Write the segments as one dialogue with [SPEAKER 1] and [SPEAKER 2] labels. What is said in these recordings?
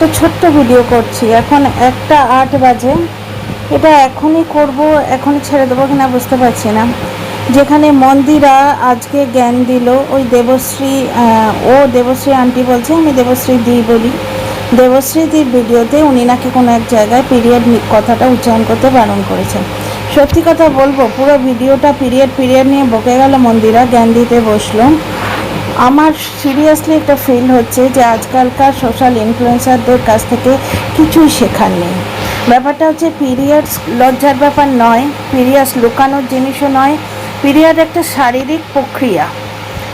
[SPEAKER 1] একটা ছোট্ট ভিডিও করছি। এখন একটা আট বাজে। এটা এখনই করব, এখনই ছেড়ে দেবো কিনা বুঝতে পারছি না। যেখানে মন্দিরা আজকে জ্ঞান দিল, ওই দেবশ্রী ও দেবশ্রী আন্টি বলছে, আমি দেবশ্রী দি বলি। দেবশ্রী দির ভিডিওতে উনি নাকি কোনো এক জায়গায় পিরিয়ড কথাটা উচ্চারণ করতে বারণ করেছেন সত্যি কথা বলব, পুরো ভিডিওটা পিরিয়ড পিরিয়ড নিয়ে বকে গেল মন্দিরা, জ্ঞান দিতে বসল। আমার সিরিয়াসলি একটা ফিল হচ্ছে যে আজকালকার সোশ্যাল ইনফ্লুয়েন্সারদের কাছ থেকে কিছুই শেখার নেই। ব্যাপারটা হচ্ছে পিরিয়ডস লজ্জার ব্যাপার নয় পিরিয়ডস লুকানোর জিনিসও নয় পিরিয়ড একটা শারীরিক প্রক্রিয়া।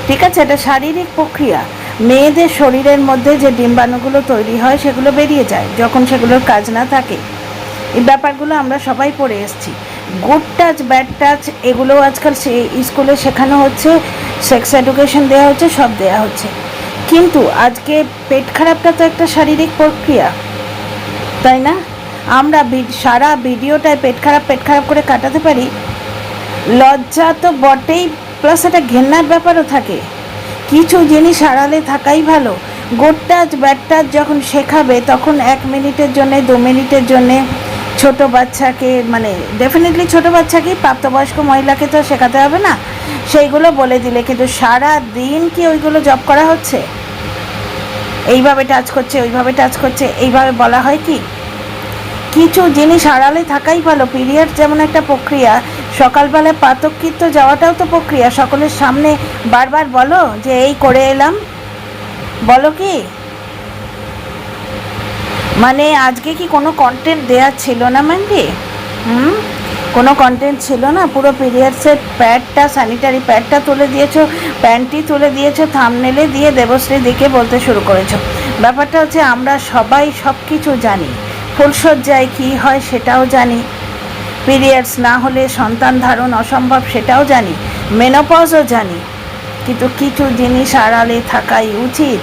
[SPEAKER 1] ঠিক আছে? এটা শারীরিক প্রক্রিয়া। মেয়েদের শরীরের মধ্যে যে ডিম্বাণুগুলো তৈরি হয়, সেগুলো বেরিয়ে যায় যখন সেগুলোর কাজ না থাকে। এই ব্যাপারগুলো আমরা সবাই পড়ে এসেছি। গুড টাচ ব্যাড টাচ এগুলো আজকাল সে স্কুলে শেখানো হচ্ছে সেক্স এডুকেশন দেওয়া হচ্ছে, সব দেওয়া হচ্ছে। কিন্তু আজকে পেট খারাপটা তো একটা শারীরিক প্রক্রিয়া, তাই না? আমরা সারা ভিডিওটায় পেট খারাপ পেট খারাপ করে কাটাতে পারি, লজ্জা তো বটেই প্লাস একটা ঘেন্নার ব্যাপারও থাকে। কিছু জিনিস আড়ালে থাকাই ভালো। গুড টাচ ব্যাড টাচ যখন শেখাবে, তখন এক মিনিটের জন্যে, দু মিনিটের জন্যে ছোট বাচ্চাকে মানে ডেফিনেটলি ছোট বাচ্চাকে, প্রাপ্তবয়স্ক মহিলাকে তো শেখাতে হবে না। সেইগুলো বলে দিলে, কিন্তু সারা দিন কি ওইগুলো জব করা হচ্ছে? এইভাবে টাচ করছে, ওইভাবে টাচ করছে, এইভাবে বলা হয় কি? কিছু জিনিস আড়ালে থাকাই ভালো। পিরিয়ড যেমন একটা প্রক্রিয়া সকালবেলায় পাতকৃত্য যাওয়াটাও তো প্রক্রিয়া। সকলের সামনে বারবার বলো যে, এই করে এলাম। বলো কি? মানে আজকে কি কোনো কন্টেন্ট দেয়া ছিল না ম্যান্ডি হুম? কোনো কন্টেন্ট ছিল না? পুরো পিরিয়ডসের প্যাডটা স্যানিটারি প্যাডটা তুলে দিয়েছ প্যান্টটি তুলে দিয়েছ থামনেলে দিয়ে দেবশ্রী দিকে বলতে শুরু করেছ। ব্যাপারটা হচ্ছে আমরা সবাই সব কিছু জানি। ফুলসজ্জায় কী হয় সেটাও জানি। পিরিয়ডস না হলে সন্তান ধারণ অসম্ভব সেটাও জানি। মেনোপজও জানি। কিন্তু কিছু জিনিস আড়ালে থাকাই উচিত।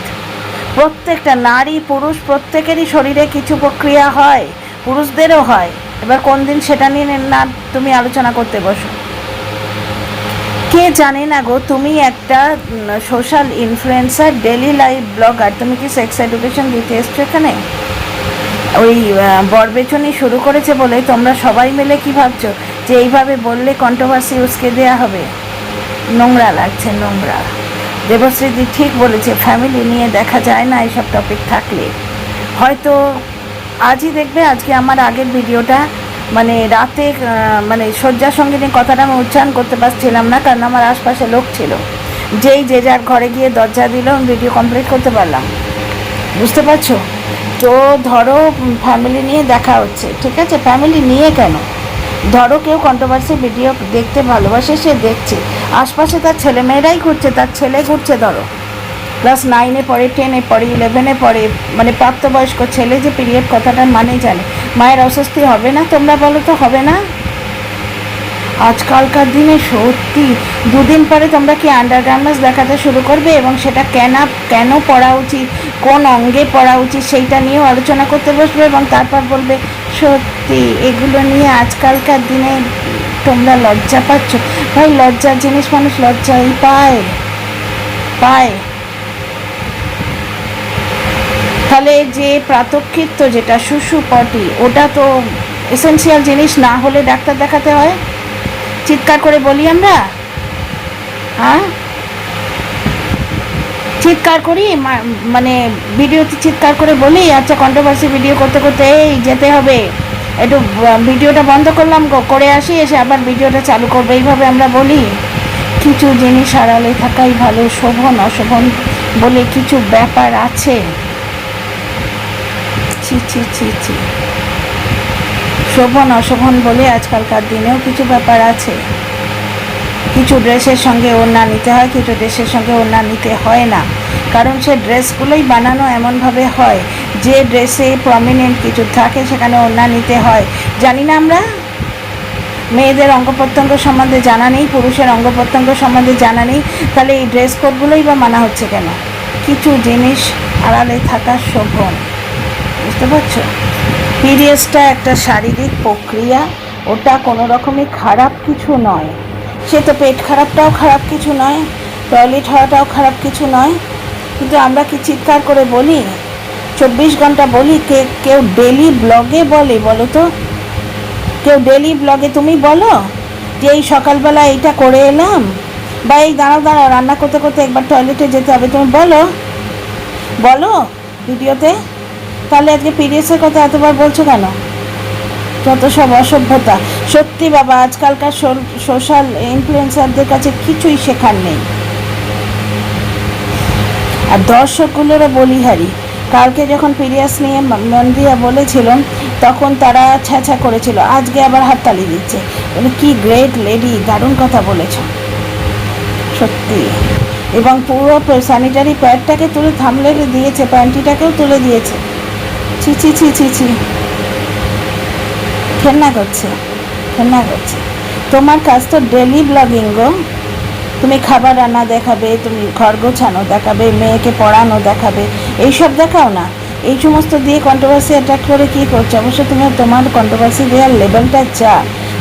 [SPEAKER 1] প্রত্যেকটা নারী, পুরুষ, প্রত্যেকেরই শরীরে কিছু প্রক্রিয়া হয়, পুরুষদেরও হয়। এবার কোন দিন সেটা নিয়ে না, তুমি আলোচনা করতে বসো। কে জানে না গো, তুমি একটা social influencer daily life blogger তুমি কি সেক্স এডুকেশন দিতে এসছো এখানে? ওই বরবেচনি শুরু করেছে বলে তোমরা সবাই মিলে কি ভাবছ যে এইভাবে বললে কন্ট্রোভার্সি উসকে দেওয়া হবে? নোংরা লাগছে, নোংরা। দেবশ্রীদি ঠিক বলেছে ফ্যামিলি নিয়ে দেখা যায় না এইসব টপিক থাকলে। হয়তো আজই দেখবে, আজকে আমার আগের ভিডিওটা মানে রাতে মানে শয্যা নিয়ে কথাটা আমি উচ্চারণ করতে পারছিলাম না, কারণ আমার আশপাশে লোক ছিল। যেই যে যার ঘরে গিয়ে দরজা দিল, আমি ভিডিও কমপ্লিট করতে পারলাম। বুঝতে পারছ? তো ধরো ফ্যামিলি নিয়ে দেখা হচ্ছে, ঠিক আছে? ফ্যামিলি নিয়ে কেন? ধরো কেউ কন্ট্রোভার্সি ভিডিও দেখতে ভালোবাসে, সে দেখছে। আশপাশে তার ছেলেমেয়েরাই ঘুরছে, তার ছেলে ঘুরছে, ধরো। ক্লাস নাইনে পড়ে টেনে পড়ে ইলেভেনে পড়ে মানে প্রাপ্তবয়স্ক ছেলে যে পিরিয়ড কথাটার মানে জানে। মায়ের অস্বস্তি হবে না তোমরা বলো তো, হবে না? আজকালকার দিনে সত্যি, দুদিন পরে তোমরা কি আন্ডার গার্মেন্টস দেখাতে শুরু করবে এবং সেটা কেন কেন পড়া উচিত, কোন অঙ্গে পড়া উচিত সেইটা নিয়েও আলোচনা করতে বসবে এবং তারপর বলবে, সত্যি এগুলো নিয়ে আজকালকার দিনে তোমরা লজ্জা পাচ্ছ। ভাই, লজ্জার জিনিস মানুষ লজ্জাই পায়। পায়। তাহলে যে প্রাতকৃত্য যেটা শুশু পটি ওটা তো এসেন্সিয়াল জিনিস, না হলে ডাক্তার দেখাতে হয়? চিৎকার করে বলি আমরা? হ্যাঁ? চিৎকার করি মানে ভিডিওতে চিৎকার করে বলি আচ্ছা কন্ট্রোভার্সি ভিডিও করতে করতে, এই যেতে হবে। একটু ভিডিওটা বন্ধ করলাম করে আসি, এসে আবার ভিডিওটা চালু করব। এইভাবে আমরা বলি, কিছু জিনিস আড়ালে থাকাই ভালো, শোভন, অশোভন বলে কিছু ব্যাপার আছে। ছি ছি ছি ছি। শোভন, অশোভন বলে আজকালকার দিনেও কিছু ব্যাপার আছে। কিছু ড্রেসের সঙ্গে ওড়না নিতে হয়, কিছু ড্রেসের সঙ্গে ওড়না নিতে হয় না। কারণ সে ড্রেসগুলোই বানানো এমনভাবে হয়, যে ড্রেসে প্রমিনেন্ট কিছু থাকে সেখানে ওড়না নিতে হয়। জানি না আমরা? মেয়েদের অঙ্গ প্রত্যঙ্গ সম্বন্ধে জানা নেই, পুরুষের অঙ্গ প্রত্যঙ্গ সম্বন্ধে জানা নেই, তাহলে এই ড্রেস কোডগুলোই বা মানা হচ্ছে কেন? কিছু জিনিস আড়ালে থাকা শোভন, বুঝতে পারছ? পিরিয়ডসটা একটা শারীরিক প্রক্রিয়া, ওটা কোনো রকমই খারাপ কিছু নয়। সে তো পেট খারাপটাও খারাপ কিছু নয়, টয়লেট হওয়াটাও খারাপ কিছু নয়। কিন্তু আমরা কি চিৎকার করে বলি? চব্বিশ ঘণ্টা বলি কে, কেউ ডেলি ব্লগে বলে বলো তো? কেউ ডেলি ব্লগে তুমি বলো যে এই সকালবেলা এইটা করে এলাম বা এই দাঁড়াও দাঁড়াও, রান্না করতে করতে একবার টয়লেটে যেতে হবে। তুমি বলো বলো ভিডিওতে? তাহলে আজকে পিরিয়ডসের কথা এতবার বলছো কেন? যত সব অসভ্যতা। সত্যি বাবা, আজকালকার সোশ্যাল ইনফ্লুয়েন্সারদের কাছে কিছুই শেখার নেই। আর দর্শকগুলোরও বলিহারি কালকে যখন পিরিয়াস নিয়ে ম- মন্দিরা বলেছিল, তখন তারা ছ্যাঁছা করেছিল, আজকে আবার হাততালি দিচ্ছে। বলে, কি গ্রেট লেডি দারুণ কথা বলেছ। সত্যি। এবং পুরো স্যানিটারি প্যাডটাকে তুলে থামলে দিয়েছে প্যান্টিটাকেও তুলে দিয়েছে। ছি ছি ছি ছি ছি। ঘেন্না করছে ঘেন্না করছে। তোমার কাজ তো ডেলি ব্লগিং গো। তুমি খাবার রান্না দেখাবে, তুমি ঘর গোছানো দেখাবে, মেয়েকে পড়ানো দেখাবে, এইসব দেখাও না। এই সমস্ত দিয়ে কন্ট্রোভার্সি অ্যাট্রাক্ট করে কী করছ? অবশ্য তুমি তোমার কন্ট্রোভার্সি দেওয়ার লেভেলটা যা,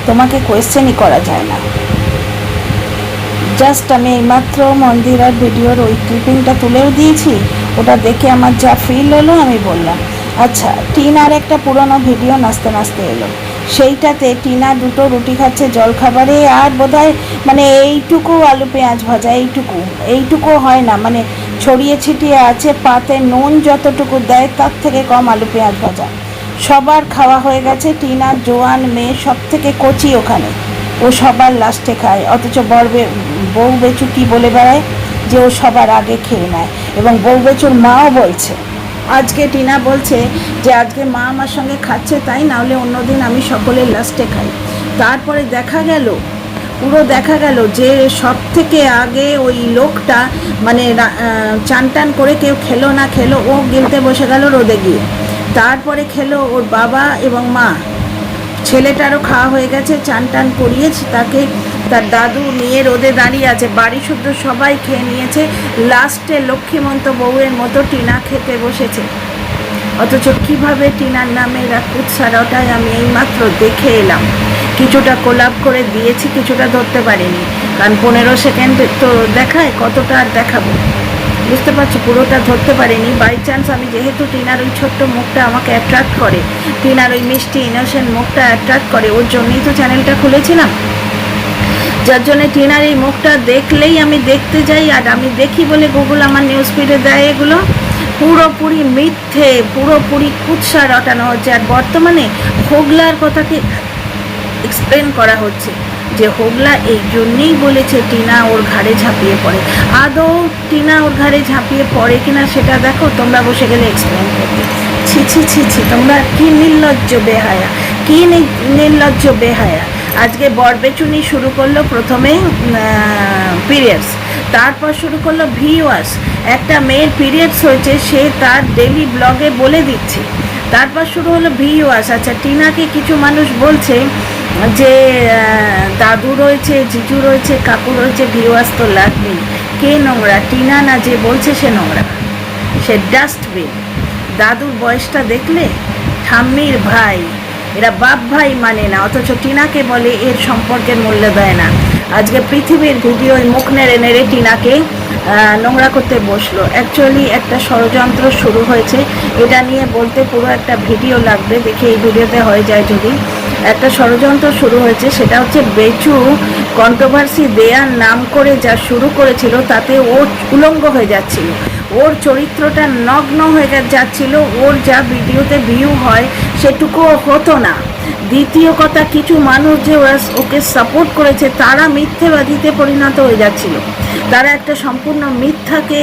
[SPEAKER 1] তোমাকে কোয়েশ্চেনই করা যায় না। জাস্ট আমি এইমাত্র মন্দিরার ভিডিওর ওই ক্লিপিংটা তুলেও দিয়েছি, ওটা দেখে আমার যা ফিল হলো আমি বললাম। আচ্ছা টিনার একটা পুরনো ভিডিও নাচতে নাচতে এলো। সেইটাতে টিনা দুটো রুটি খাচ্ছে জল খাবারে আর বোধহয় মানে এইটুকু আলু পেঁয়াজ ভাজা, এইটুকু। এইটুকু হয় না মানে ছড়িয়ে ছিটিয়ে আছে, পাতে নুন যতটুকু দেয় তার থেকে কম আলু পেঁয়াজ ভাজা। সবার খাওয়া হয়ে গেছে, টিনা, জোয়ান, মেয়ে সব থেকে কচি ওখানে। ও সবার লাস্টে খায়, অথচ বর বউ বেচু কী বলে বেড়ায়? যে ও সবার আগে খেয়ে নেয়। এবং বউ বেচুর মাও বলছে। আজকে টিনা বলছে যে আজকে মা আমার সঙ্গে খাচ্ছে তাই না হলে অন্যদিন আমি সকলের লাস্টে খাই। তারপরে দেখা গেল, পুরো দেখা গেল যে সব থেকে আগে ওই লোকটা মানে চান টান করে কেউ খেলো না খেলো, ও গিলতে বসে গেল রোদে গিয়ে। তারপরে খেলো ওর বাবা এবং মা। ছেলেটারও খাওয়া হয়ে গেছে চান টান করিয়েছে তাকে তার দাদু নিয়ে রোদে দাঁড়িয়ে আছে। বাড়ি শুদ্ধ সবাই খেয়ে নিয়েছে। লাস্টে লক্ষ্মীমন্ত বউয়ের মতো টিনা খেতে বসেছে। অথচ কীভাবে টিনার নামে এরা কুৎসারটাই আমি এইমাত্র দেখে এলাম। কিছুটা কোলাপ করে দিয়েছি, কিছুটা ধরতে পারিনি। কারণ পনেরো সেকেন্ড তো দেখায়, কতটা আর দেখাবো? বুঝতে পারছি, পুরোটা ধরতে পারিনি। বাই চান্স আমি যেহেতু টিনার ওই ছোট্ট মুখটা আমাকে অ্যাট্রাক্ট করে, টিনার ওই মিষ্টি ইনোসেন্ট মুখটা অ্যাট্রাক্ট করে, ওর জন্যই তো চ্যানেলটা খুলেছিলাম। যার জন্য টিনার এই মুখটা দেখলেই আমি দেখতে যাই আর আমি দেখি বলে গুগল আমার নিউজ ফিডে দেয় এগুলো। পুরোপুরি মিথ্যে, পুরোপুরি কুৎসা রটানো হচ্ছে আর বর্তমানে হোগলার কথাকে এক্সপ্লেন করা হচ্ছে যে হোগলা এই জন্যেই বলেছে টিনা ওর ঘাড়ে ঝাঁপিয়ে পড়ে। আদৌ টিনা ওর ঘাড়ে ঝাঁপিয়ে পড়ে কিনা সেটা দেখো, তোমরা বসে গেলে এক্সপ্লেন করতে ছি ছি ছি ছি, তোমরা কী নির্লজ্জ বেহায়া, কী নির্লজ্জ বেহায়া। আজকে বরবেচুনি শুরু করল প্রথমে পিরিয়ডস তারপর শুরু করল ভিউয়ার্স একটা মেয়ের পিরিয়ডস হয়েছে, সে তার ডেলি ব্লগে বলে দিচ্ছে। তারপর শুরু হলো ভিউয়ার্স আচ্ছা টিনাকে কিছু মানুষ বলছে যে দাদু রয়েছে, জিজু রয়েছে, কাকু রয়েছে ভিউয়ার্স তো লাগবেই। কে নোংরা? টিনা না যে বলছে সে নোংরা? সে ডাস্টবিন দাদুর বয়সটা দেখলে? ঠাম্মির ভাই। এরা বাপ ভাই মানে না, অথচ টিনাকে বলে এর সম্পর্কের মূল্য দেয় না। আজকে পৃথিবীর ভিডিও মুখ নেড়ে নেড়ে টিনাকে নোংরা করতে বসল। অ্যাকচুয়ালি একটা ষড়যন্ত্র শুরু হয়েছে। এটা নিয়ে বলতে পুরো একটা ভিডিও লাগবে, দেখি এই ভিডিওতে হয়ে যায় যদি। একটা ষড়যন্ত্র শুরু হয়েছে, সেটা হচ্ছে বেচু কন্ট্রোভার্সি দেয়ার নাম করে যা শুরু করেছিল, তাতে ও উলঙ্গ হয়ে যাচ্ছিল। ওর চরিত্রটা নগ্ন হয়ে যাচ্ছিল, ওর যা ভিডিওতে ভিউ হয় সেটুকুও হতো না। দ্বিতীয় কথা, কিছু মানুষ যে ওকে সাপোর্ট করেছে, তারা মিথ্যেবাদীতে পরিণত হয়ে যাচ্ছিল। তারা একটা সম্পূর্ণ মিথ্যাকে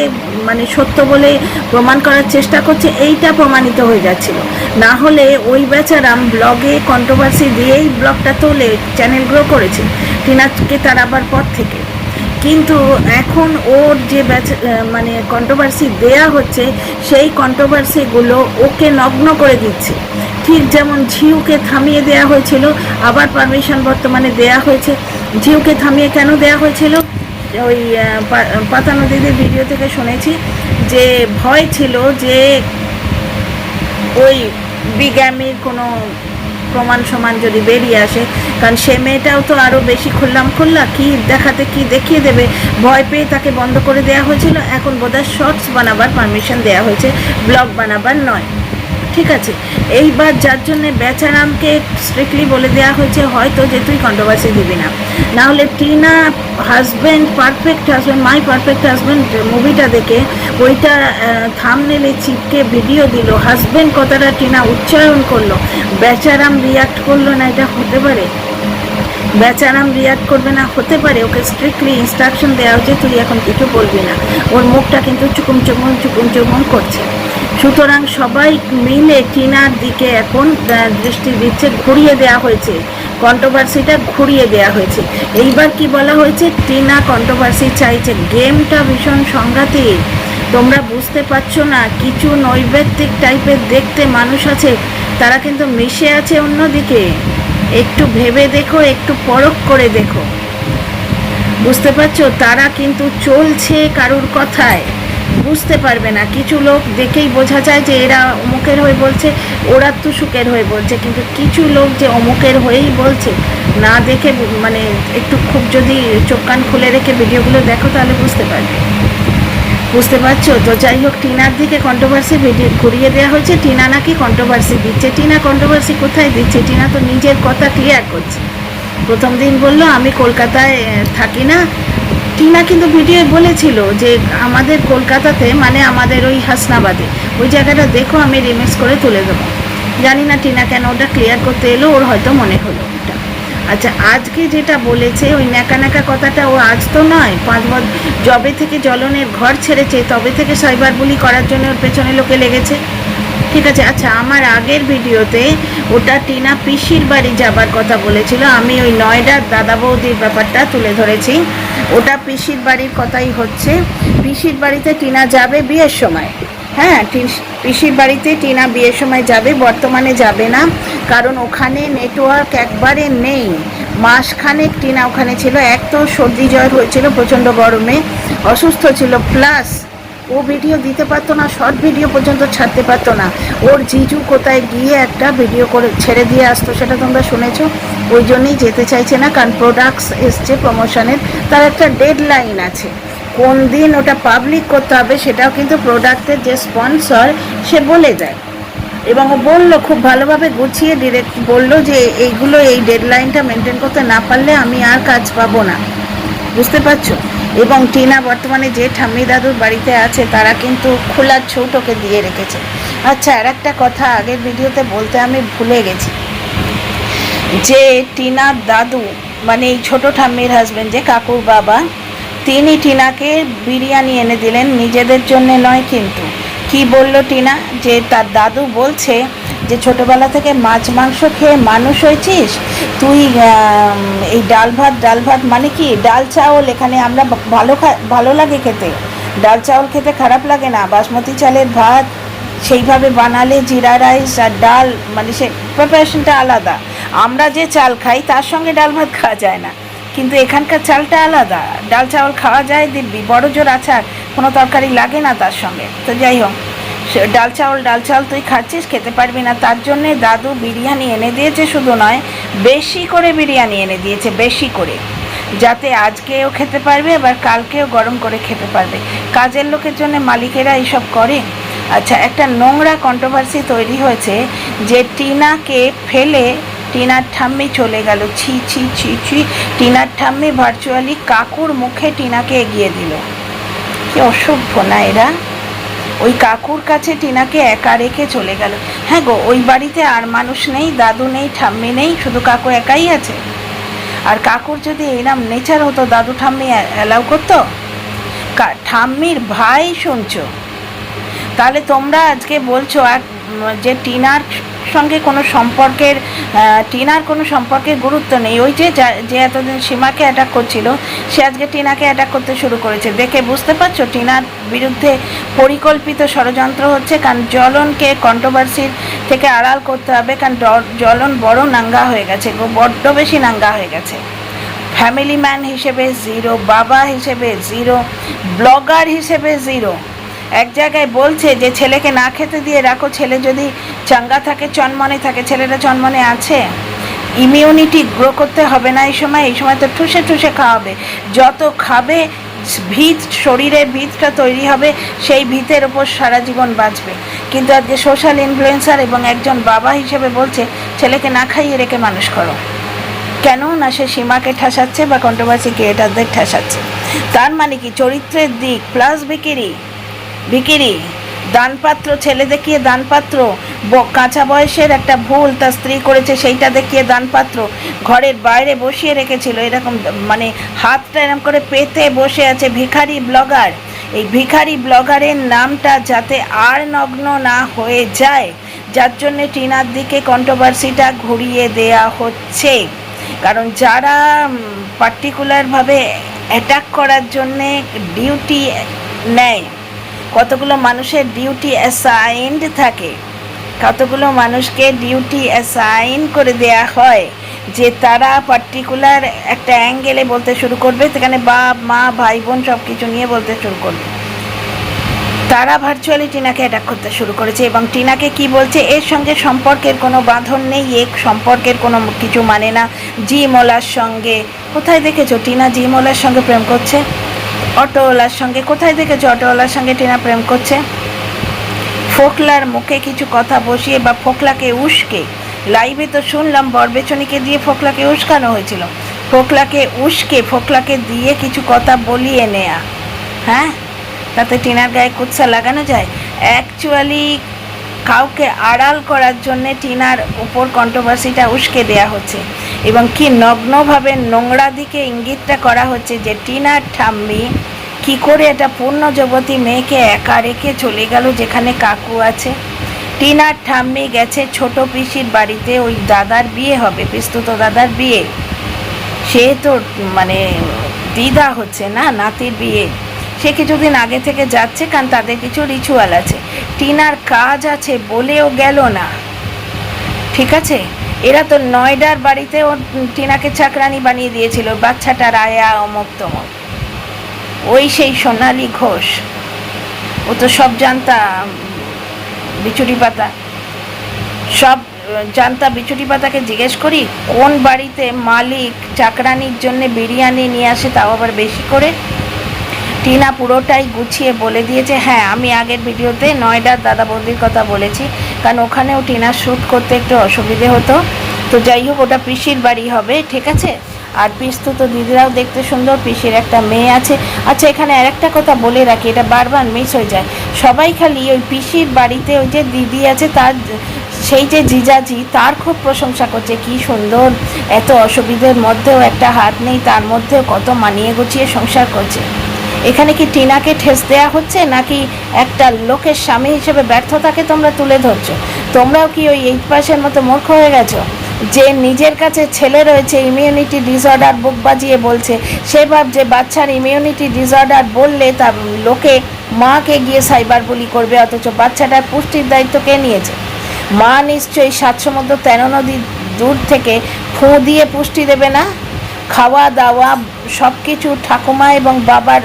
[SPEAKER 1] মানে সত্য বলে প্রমাণ করার চেষ্টা করছে, এইটা প্রমাণিত হয়ে যাচ্ছিল। না হলে ওই বেচারাম ব্লগে কন্ট্রোভার্সি দিয়েই ব্লগটা তোলে চ্যানেল গ্রো করেছে। টিনাকে তার আবার পর থেকে। কিন্তু এখন ওর যে মানে কন্ট্রোভার্সি দেয়া হচ্ছে, সেই কন্ট্রোভার্সিগুলো ওকে নগ্ন করে দিচ্ছে। ঠিক যেমন ঝিউকে থামিয়ে দেয়া হয়েছিল, আবার পারমিশন বর্তমানে দেয়া হয়েছে। ঝিউকে থামিয়ে কেন দেয়া হয়েছিল? ওই পাতানো দিদির ভিডিও থেকে শুনেছি যে ভয় ছিল যে ওই বিগ্যামির কোনো প্রমাণ সমান যদি বেরিয়ে আসে, কারণ সে মেয়েটাও তো আরও বেশি খুললাম খুললা কি দেখাতে, কি দেখিয়ে দেবে? ভয় পেয়ে তাকে বন্ধ করে দেওয়া হয়েছিল। এখন বোধহয় শর্টস বানাবার পারমিশন দেওয়া হয়েছে ব্লগ বানাবার নয়। ঠিক আছে। এইবার যার জন্যে বেচারামকে স্ট্রিক্টলি বলে দেওয়া হয়েছে, হয়তো যে তুই কন্ট্রোভার্সি দিবি না। নাহলে Tina husband perfect husband my perfect husband মুভিটা দেখে ওইটা থামনেলে চিপকে ভিডিও দিল। হাজব্যান্ড কথাটা টিনা উচ্চারণ করল। বেচারাম রিয়াক্ট করল না, এটা হতে পারে? বেচারাম রিয়াক্ট করবে না, হতে পারে। ওকে স্ট্রিক্টলি ইনস্ট্রাকশন দেওয়া হচ্ছে তুই এখন কিছু বলবি না। ওর মুখটা কিন্তু চুকুম চুকুম চুকুম চুকুম করছে। সুতরাং সবাই মিলে টিনার দিকে এখন দৃষ্টি দিচ্ছে, ঘুরিয়ে দেওয়া হয়েছে। কন্ট্রোভার্সিটা ঘুরিয়ে দেওয়া হয়েছে। এইবার কি বলা হয়েছে? টিনা কন্ট্রোভার্সি চাইছে। গেমটা ভীষণ সংঘাতিক তোমরা বুঝতে পারছ না, কিছু নৈবেদ্যিক টাইপের দেখতে মানুষ আছে, তারা কিন্তু মিশে আছে অন্যদিকে। একটু ভেবে দেখো, একটু পরখ করে দেখো। বুঝতে পারছ? তারা কিন্তু চলছে কারুর কথায়। বুঝতে পারবে না। কিছু লোক দেখেই বোঝা যায় যে এরা অমুকের হয়ে বলছে, ওরা তো সুখের হয়ে বলছে। কিন্তু কিছু লোক যে অমুকের হয়েই বলছে, না দেখে মানে একটু খুব যদি চোখ কান খুলে রেখে ভিডিওগুলো দেখো তাহলে বুঝতে পারবে। বুঝতে পারছ? তো যাই হোক, টিনার দিকে কন্ট্রোভার্সি ভিডিও ঘুরিয়ে দেওয়া হয়েছে। টিনা নাকি কন্ট্রোভার্সি দিচ্ছে? টিনা কন্ট্রোভার্সি কোথায় দিচ্ছে? টিনা তো নিজের কথা ক্লিয়ার করছে। প্রথম দিন বলল, আমি কলকাতায় থাকি না। টিনা কিন্তু ভিডিও বলেছিল যে আমাদের কলকাতাতে মানে আমাদের ওই হাসনাবাদে, ওই জায়গাটা দেখো, আমি রিমিক্স করে তুলে দেবো। জানি না টিনা কেন ওটা ক্লিয়ার করতে এলো, ওর হয়তো মনে হলো ওটা। আচ্ছা আজকে যেটা বলেছে, ওই ন্যাকা ন্যাকা কথাটা, ও আজ তো নয়, পাঁচ বছর জবে থেকে জলনের ঘর ছেড়েছে, তবে থেকে সাইবার বুলি করার জন্য ওর পেছনে লোকে লেগেছে। ঠিক আছে আচ্ছা আমার আগের ভিডিওতে ওটা টিনা পিসির বাড়ি যাবার কথা বলেছিল। আমি ওই নয়ডার দাদা বৌদির ব্যাপারটা তুলে ধরেছি। ওটা পিসির বাড়ির কথাই হচ্ছে। পিসির বাড়িতে টিনা যাবে বিয়ের সময়। হ্যাঁ পিসির বাড়িতে টিনা বিয়ের সময় যাবে, বর্তমানে যাবে না। কারণ ওখানে নেটওয়ার্ক একবারে নেই। মাসখানেক টিনা ওখানে ছিল। এক তো সর্দি জ্বর হয়েছিল, প্রচণ্ড গরমে, অসুস্থ ছিল প্লাস ও ভিডিও দিতে পারতো না শর্ট ভিডিও পর্যন্ত ছাড়তে পারতো না। ওর জিজু কোথায় গিয়ে একটা ভিডিও করে ছেড়ে দিয়ে আসতো সেটা তোমরা শুনেছো? ওই জন্যই যেতে চাইছে না, কারণ প্রোডাক্টস এসছে প্রমোশনের তার একটা ডেড লাইন আছে। কোন দিন ওটা পাবলিক করতে হবে সেটাও কিন্তু প্রোডাক্টের যে স্পন্সর সে বলে দেয়। এবং ও বলল, খুব ভালোভাবে গুছিয়ে ডিরেক্ট বলল যে, এইগুলো এই ডেডলাইনটা মেনটেন করতে না পারলে আমি আর কাজ পাবো না। বুঝতে পারছ? এবং টিনা বর্তমানে যে ঠাম্মি দাদুর বাড়িতে আছে, তারা কিন্তু খোলা ছুট ওকে দিয়ে রেখেছে। আচ্ছা আর একটা কথা আগের ভিডিওতে বলতে আমি ভুলে গেছি। যে টিনার দাদু মানে এই ছোটো ঠাম্মির হাজবেন্ড যে কাকুর বাবা, তিনি টিনাকে বিরিয়ানি এনে দিলেন নিজেদের জন্য নয় কিন্তু। কি বলল টিনা? যে তার দাদু বলছে যে ছোটবেলা থেকে মাছ, মাংস খেয়ে মানুষ হয়েছিস? তুই এই ডাল ভাত ডাল ভাত মানে কি? ডাল, চাউল এখানে আমরা ভালো ভালো লাগে খেতে। ডাল, চাউল খেতে খারাপ লাগে না। বাসমতি চালের ভাত সেইভাবে বানালে জিরা রাইস আর ডাল মানে সে প্রিপারেশনটা আলাদা। আমরা যে চাল খাই তার সঙ্গে ডাল ভাত খাওয়া যায় না। কিন্তু এখানকার চালটা আলাদা। ডাল, চাউল খাওয়া যায়, দিব্যি। বড় জোর আচার, কোনো তরকারি লাগে না তার সঙ্গে। তো যাই হোক। ডাল চাউল ডাল চাউল তুই খাচ্ছিস, খেতে পারবি না। তার জন্যে দাদু বিরিয়ানি এনে দিয়েছে, শুধু নয়, বেশি করে বিরিয়ানি এনে দিয়েছে, বেশি করে। যাতে আজকেও খেতে পারবে, আবার কালকেও গরম করে খেতে পারবে। কাজের লোকের জন্য মালিকেরা এইসব করে। আচ্ছা একটা নোংরা কন্ট্রোভার্সি তৈরি হয়েছে যে টিনাকে ফেলে টিনার ঠাম্মি চলে গেল। ছি ছি ছি ছি, টিনার ঠাম্মি ভার্চুয়ালি কাকুর মুখে টিনাকে এগিয়ে দিল। কি অসভ্য না এরা? ওই কাকুর কাছে টিনাকে একা রেখে চলে গেল। হ্যাঁ গো, ওই বাড়িতে আর মানুষ নেই, দাদু নেই, ঠাম্মি নেই, শুধু কাকু একাই আছে। আর কাকুর যদি এরম নেচার হতো, দাদু ঠাম্মি অ্যালাউ করতো? ঠাম্মির ভাই শুনছো? তাহলে তোমরা আজকে বলছো আর যে টিনার সঙ্গে কোনো সম্পর্কের টিনার কোনো সম্পর্কের গুরুত্ব নেই। ওই যে যে এতদিন সীমাকে অ্যাটাক করছিল, সে আজকে টিনাকে অ্যাটাক করতে শুরু করেছে। দেখে বুঝতে পারছ, টিনার বিরুদ্ধে পরিকল্পিত ষড়যন্ত্র হচ্ছে, কারণ জলনকে কন্ট্রোভার্সির থেকে আড়াল করতে হবে, কারণ জলন বড় নাঙ্গা হয়ে গেছে বড্ড বেশি নাঙ্গা হয়ে গেছে। ফ্যামিলি ম্যান হিসেবে জিরো বাবা হিসেবে জিরো ব্লগার হিসেবে জিরো এক জায়গায় বলছে যে, ছেলেকে না খেতে দিয়ে রাখো, ছেলে যদি চাঙ্গা থাকে, চনমনে থাকে ছেলেটা চনমনে আছে। ইমিউনিটি গ্রো করতে হবে না এই সময় এই সময় তো ঠুসে ঠুসে খাওয়াবে। যত খাবে, ভিত শরীরের ভিতটা তৈরি হবে, সেই ভিতের ওপর সারা জীবন বাঁচবে। কিন্তু আজকে সোশ্যাল ইনফ্লুয়েন্সার এবং একজন বাবা হিসেবে বলছে, ছেলেকে না খাইয়ে রেখে মানুষ করো। কেন না সে সীমাকে ঠাসাচ্ছে বা কন্ট্রোভার্সি ক্রিয়েটারদের ঠাসাচ্ছে? তার মানে কি চরিত্রের দিক প্লাস বিকিরি? বিকিরি দানপাত্র, ছেলে দেখিয়ে দানপাত্র। কাঁচা বয়সের একটা ভুল তার স্ত্রী করেছে, সেইটা দেখিয়ে দানপাত্র ঘরের বাইরে বসিয়ে রেখেছিল। এরকম মানে হাতটা এরকম করে পেতে বসে আছে ভিখারি ব্লগার। এই ভিখারি ব্লগারের নামটা যাতে আর নগ্ন না হয়ে যায়, যার জন্যে টিনার দিকে কন্ট্রোভার্সিটা ঘুরিয়ে দেয়া হচ্ছে। কারণ যারা পার্টিকুলারভাবে অ্যাটাক করার জন্যে ডিউটি নেয় কতগুলো মানুষের ডিউটি অ্যাসাইন্ড থাকে? কতগুলো মানুষকে ডিউটি অ্যাসাইন করে দেয়া হয়? যে তারা পার্টিকুলার একটা অ্যাঙ্গেলে বলতে শুরু করবে, সেখানে বাপ, মা, ভাই, বোন সব কিছু নিয়ে বলতে শুরু করবে। তারা ভার্চুয়ালি টিনাকে অ্যাটাক করতে শুরু করেছে এবং টিনাকে কি বলছে? এর সঙ্গে সম্পর্কের কোনো বাঁধন নেই এক সম্পর্কের কোনো কিছু মানে না। জি মোলার সঙ্গে। কোথায় দেখেছ? টিনা জি মোলার সঙ্গে প্রেম করছে? অটোওয়ালার সঙ্গে, কোথায় দেখেছ অটোওয়ালার সঙ্গে টেনা প্রেম করছে? ফোকলার মুখে কিছু কথা বসিয়ে বা ফোকলাকে উস্কে, লাইভে তো শুনলাম বরবেচনিকে দিয়ে ফোকলাকে উস্কানো হয়েছিল। ফোকলাকে উস্কে, ফোকলাকে দিয়ে কিছু কথা বলিয়ে নেয়া। হ্যাঁ? তাতে টিনার গায়ে কুৎসা লাগানো যায়? অ্যাকচুয়ালি কাউকে আড়াল করার জন্যে টিনার উপর কন্ট্রোভার্সিটা উস্কে দেয়া হচ্ছে এবং কি নগ্নভাবে নোংরা দিকে ইঙ্গিতটা করা হচ্ছে যে টিনার ঠাম্মি কি করে একটা পূর্ণ যুবতী মেয়েকে একা রেখে চলে গেল যেখানে কাকু আছে? টিনার ঠাম্মি গেছে ছোট পিসির বাড়িতে, ওই দাদার বিয়ে হবে পিস্তুত দাদার বিয়ে। সে তো মানে দিদা হচ্ছে না, নাতির বিয়ে। সে কিছুদিন আগে থেকে যাচ্ছে, কারণ তাদের কিছু রিচুয়াল আছে। টিনার কাজ আছে বলেও গেল না। ঠিক আছে? এরা তো নয়ডার বাড়িতে ও টিনাকে চাকরানি বানিয়ে দিয়েছিল, বাচ্চাটা রায়া অমুক তমক। ওই সেই সোনালি ঘোষ। ও তো সব জানতা বিচুরি পাতা। সব জানতা বিচুটি পাতাকে জিজ্ঞেস করি, কোন বাড়িতে মালিক চাকরানির জন্য বিরিয়ানি নিয়ে আসে তাও আবার বেশি করে? টিনা পুরোটাই গুছিয়ে বলে দিয়েছে হ্যাঁ আমি আগের ভিডিওতে নয়ডার দাদা বৌদির কথা বলেছি। কারণ ওখানেও টিনার শ্যুট করতে একটু অসুবিধে হতো। তো যাই হোক, ওটা পিসির বাড়ি হবে, ঠিক আছে? আর পিস্তু তো দিদিরাও দেখতে সুন্দর, পিসির একটা মেয়ে আছে। আচ্ছা এখানে আরেকটা কথা বলে রাখি, এটা বারবার মিস হয়ে যায়। সবাই খালি ওই পিসির বাড়িতে ওই যে দিদি আছে, তার সেই যে জিজাজি, তার খুব প্রশংসা করছে। কি সুন্দর, এত অসুবিধের মধ্যেও একটা হাত নেই, তার মধ্যেও কত মানিয়ে গুছিয়ে সংসার করছে। এখানে কি টিনাকে ঠেস দেয়া হচ্ছে নাকি একটা লোকের স্বামী হিসেবে ব্যর্থতাকে তোমরা তুলে ধরছো? তোমরাও কি ওই এইট পার্সেন্ট মতো মূর্খ হয়ে গেছো? যে নিজের কাছে ছেলে রয়েছে ইমিউনিটি ডিসঅর্ডার বুক বাজিয়ে বলছে, সে ভাবছে বাচ্চার ইমিউনিটি ডিসঅর্ডার বললে তা লোকে মাকে গিয়ে সাইবার বুলি করবে, অথচ বাচ্চাটার পুষ্টির দায়িত্ব কে নিয়েছে? মা নিশ্চয়ই সাত সমুদ্র তেরো নদী দূর থেকে ফোঁ দিয়ে পুষ্টি দেবে না? খাওয়া দাওয়া সব কিছু ঠাকুমা এবং বাবার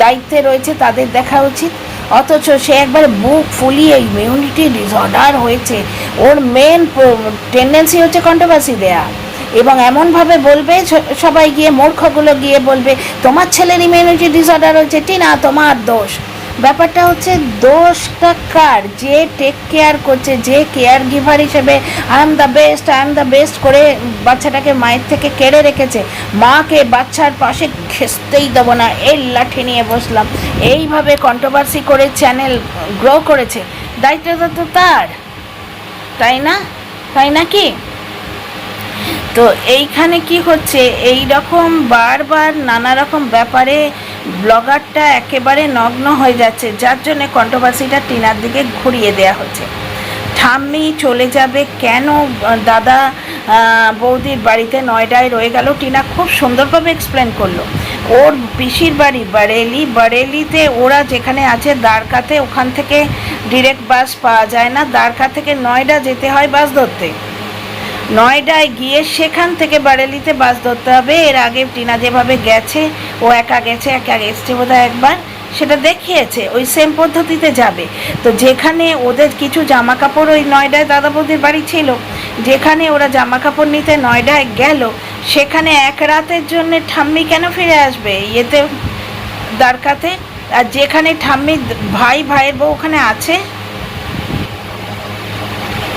[SPEAKER 1] দায়িত্বে রয়েছে তাদের দেখা উচিত। অথচ সে একবার বুক ফুলিয়ে ইমিউনিটি ডিসঅর্ডার হয়েছে। ওর মেন টেন্ডেন্সি হচ্ছে কন্ট্রোভার্সি দেয়া। এবং এমনভাবে বলবে সবাই গিয়ে মূর্খগুলো গিয়ে বলবে, তোমার ছেলের ইমিউনিটি ডিসঅর্ডার হয়েছে, টিনা, তোমার দোষ। ব্যাপারটা হচ্ছে দোষটা কার? যে টেক কেয়ার করছে, যে কেয়ার গিভার হিসেবে I am the best I am the best করে বাচ্চাটাকে মায়ের থেকে কেড়ে রেখেছে। মাকে বাচ্চার পাশে ঘেসতেই দেবো না এই লাঠি নিয়ে বসলাম। এইভাবে কন্ট্রোভার্সি করে চ্যানেল গ্রো করেছে। দায়িত্বটা তো তার। তাই না? তাই না কি তো এইখানে কি হচ্ছে? এই রকম বারবার নানা রকম ব্যাপারে ব্লগারটা একেবারে নগ্ন হয়ে যাচ্ছে, যার জন্য কন্ট্রোভার্সিটা টিনার দিকে ঘুরিয়ে দেয়া হচ্ছে। ঠাম্মি চলে যাবে কেন? দাদা বৌদির বাড়িতে নয়ডায় রয়ে গেল। টিনা খুব সুন্দরভাবে এক্সপ্লেন করল। ওর পিসির বাড়ি, বারেলি, বারেলিতে ওরা যেখানে আছে, দ্বারকাতে ওখান থেকে ডিরেক্ট বাস পাওয়া যায় না। দ্বারকা থেকে নয়ডা যেতে হয় বাস ধরতে। নয়ডায় গিয়ে সেখান থেকে বারেলিতে বাস ধরতে হবে। এর আগে টিনা যেভাবে গেছে, ও একা গেছে, একা এসছে বোধহয় একবার, সেটা দেখিয়েছে, ওই সেম পদ্ধতিতে যাবে। তো যেখানে ওদের কিছু জামা কাপড় ওই নয়ডায় দাদা বৌদির বাড়ি ছিল, যেখানে ওরা জামা কাপড় নিতে নয়ডায় গেল, সেখানে এক রাতের জন্য ঠাম্মি কেন ফিরে আসবে? ইয়েতে, দ্বারকাতে? আর যেখানে ঠাম্মি ভাই, ভাইয়ের বউ ওখানে আছে?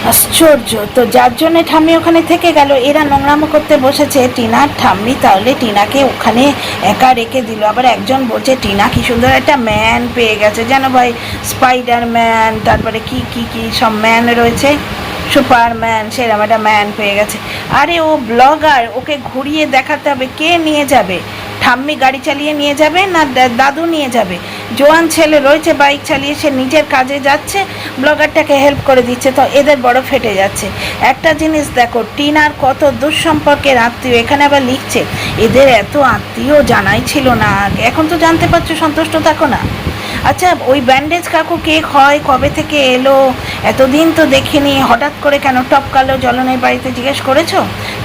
[SPEAKER 1] আশ্চর্য। তো যার জন্য ঠাম্মি ওখানে থেকে গেল? এরা নোংরামো করতে বসেছে। টিনার ঠাম্মি তাহলে টিনাকে ওখানে একা রেখে দিল। আবার একজন বলছে, টিনা, কি সুন্দর একটা ম্যান পেয়ে গেছে। যেন ভাই স্পাইডার ম্যান তারপরে কি কি কি সব ম্যান রয়েছে? সুপারম্যান সেরকম একটা ম্যান পেয়ে গেছে। আরে ও ব্লগার ওকে ঘুরিয়ে দেখাতে হবে। কে নিয়ে যাবে? ঠাম্মি গাড়ি চালিয়ে নিয়ে যাবে না দাদু নিয়ে যাবে। জোয়ান ছেলে রয়েছে, বাইক চালিয়ে সে নিজের কাজে যাচ্ছে, ব্লগারটাকে হেল্প করে দিচ্ছে, তো এদের বড় ফেটে যাচ্ছে। একটা জিনিস দেখো, টিনার কত দুঃসম্পর্কের আত্মীয়, এখানে আবার লিখছে, এদের এত আত্মীয় জানাই ছিল না। এখন তো জানতে পারছ, সন্তুষ্ট থাকো না। আচ্ছা ওই ব্যান্ডেজ কাকু কে হয় কবে থেকে এলো? এতদিন তো দেখিনি, হঠাৎ করে কেন টপকালো জলনের বাড়িতে জিজ্ঞেস করেছ?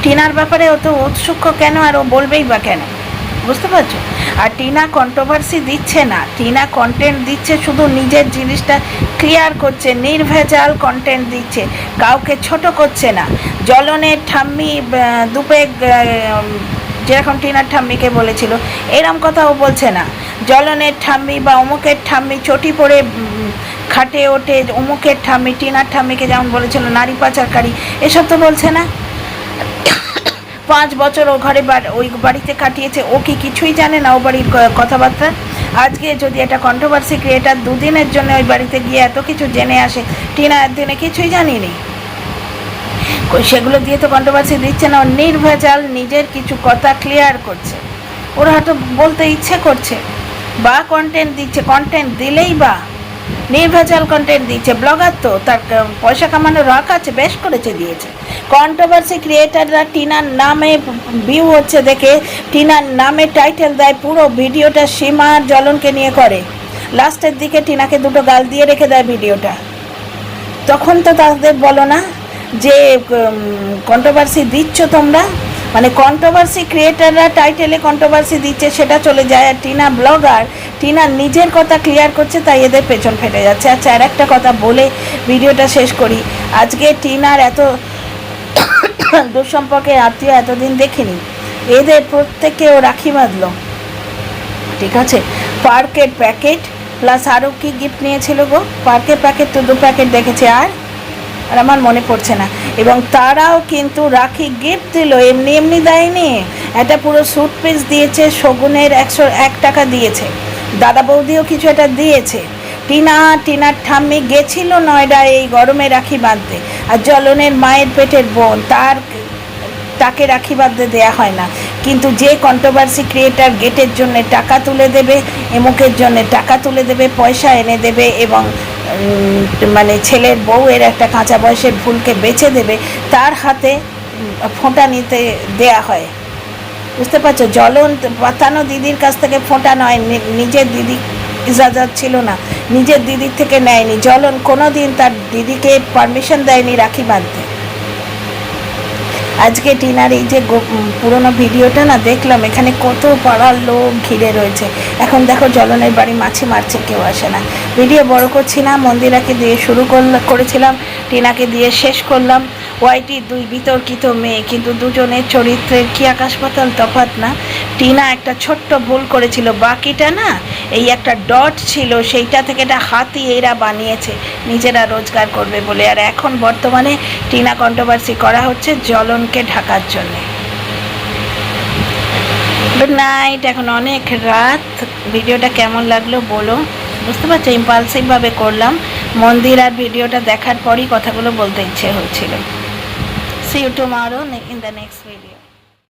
[SPEAKER 1] টিনার ব্যাপারে অত উৎসুক কেন, আর ও বলবেই বা কেন? বুঝতে পারছ? আর টিনা কন্ট্রোভার্সি দিচ্ছে না। টিনা কন্টেন্ট দিচ্ছে শুধু নিজের জিনিসটা ক্লিয়ার করছে নির্ভেজাল কন্টেন্ট দিচ্ছে কাউকে ছোট করছে না। জলনের ঠাম্মি আহ, যেরকম টিনার ঠাম্মিকে বলেছিল এরম কথাও বলছে না। জলনের ঠাম্মি বা অমুকের ঠাম্মি চটি উম, খাটে ওঠে অমুকের ঠাম্মি টিনার ঠাম্মিকে যেমন বলেছিল নারী পাচারকারী এসব তো বলছে না। পাঁচ বছর ও ঘরে ওই বাড়িতে কাটিয়েছে। ও কি কিছুই জানে না? ও বাড়ির কথাবার্তা? আজকে যদি একটা কন্ট্রোভার্সি ক্রিয়েটার দুদিনের জন্য ওই বাড়িতে গিয়ে এত কিছু জেনে আসে, টিনা একদিনে কিছুই জানিনি। সেগুলো দিয়ে তো কন্ট্রোভার্সি দিচ্ছে না। নির্ভেজাল, নিজের কিছু কথা ক্লিয়ার করছে। ওরা হয়তো বলতে ইচ্ছে করছে। বা কন্টেন্ট দিচ্ছে কন্টেন্ট দিলেই বা নির্ভেজাল কন্টেন্ট দিচ্ছে ব্লগার তো, তার পয়সা কামানোর হক আছে, বেশ করেছে দিয়েছে। কন্ট্রোভার্সি ক্রিয়েটাররা টিনার নামে ভিউ হচ্ছে দেখে টিনার নামে টাইটেল দেয়, পুরো ভিডিওটা সীমা আর জ্বলনকে নিয়ে করে। লাস্টের দিকে টিনাকে দুটো গাল দিয়ে রেখে দেয় ভিডিওটা। তখন তো তাদের বলো না যে কন্ট্রোভার্সি দিচ্ছ তোমরা? মানে কন্ট্রোভার্সি ক্রিয়েটাররা টাইটেলে কন্ট্রোভার্সি দিচ্ছে, সেটা চলে যায়। আর টিনা ব্লগার, টিনা নিজের কথা ক্লিয়ার করছে, তাই এদের পেছন ফেটে যাচ্ছে। আচ্ছা আর একটা কথা বলে ভিডিওটা শেষ করি। আজকে টিনার এত দুঃসম্পর্কে আত্মীয় এতদিন দেখিনি। এদের প্রত্যেকেও রাখি বাঁধলো। ঠিক আছে? পার্কের প্যাকেট প্লাস আরও কি গিফট নিয়েছিল গো? পার্কের প্যাকেট তো দু প্যাকেট দেখেছে। আর? আর আমার মনে পড়ছে না। এবং তারাও কিন্তু রাখি গিফট দিল, এমনি এমনি দেয়নি। একটা পুরো স্যুট পিস দিয়েছে, শগুনের একশো এক টাকা দিয়েছে। দাদা বৌদিও কিছু একটা দিয়েছে। টিনা, টিনার ঠাম্মি গেছিল নয়ডা এই গরমে রাখি বাঁধতে। আর জলনের মায়ের পেটের বোন, তার তাকে রাখি বাঁধতে দেওয়া হয় না। কিন্তু যে কন্ট্রোভার্সি ক্রিয়েটার গেটের জন্য টাকা তুলে দেবে, এমুকের জন্য টাকা তুলে দেবে, পয়সা এনে দেবে এবং মানে ছেলের বউয়ের একটা কাঁচা বয়সের ভুলকে বেছে দেবে, তার হাতে ফোঁটা নিতে দেয়া হয়। বুঝতে পারছ? জলন পাতানো দিদির কাছ থেকে ফোঁটা নয় নিজের দিদি ইজাজত ছিল না, নিজের দিদির থেকে নেয়নি। জলন কোনো দিন তার দিদিকে পারমিশন দেয়নি রাখি বাঁধতে। আজকে টিনার এই যে পুরোনো ভিডিওটা না দেখলাম, এখানে কত পাড়ার লোক ঘিরে রয়েছে। এখন দেখো জলনের বাড়ি মাছি মারছে, কেউ আসে না। ভিডিও বড় করছি না, মন্দিরাকে দিয়ে শুরু করেছিলাম, টিনাকে দিয়ে শেষ করলাম। ওয়াইটি দুই বিতর্কিত মেয়ে, কিন্তু দুজনের চরিত্রের কি আকাশ পাতাল তফাৎ না? টিনা একটা ছোট্ট ভুল করেছিল, বাকিটা না এই একটা ডট ছিল, সেইটা থেকে এটা হাতি এরা বানিয়েছে, নিজেরা রোজগার করবে বলে। আর এখন বর্তমানে টিনা কন্ট্রোভার্সি করা হচ্ছে জ্বলনকে ঢাকার জন্যে। গুড নাইট এখন অনেক রাত। ভিডিওটা কেমন লাগল বলো। বুঝতে পারছ ইম্পালসিভভাবে করলাম। মন্দির আর ভিডিওটা দেখার পরই কথাগুলো বলতে ইচ্ছে হচ্ছিল। See you tomorrow in the next video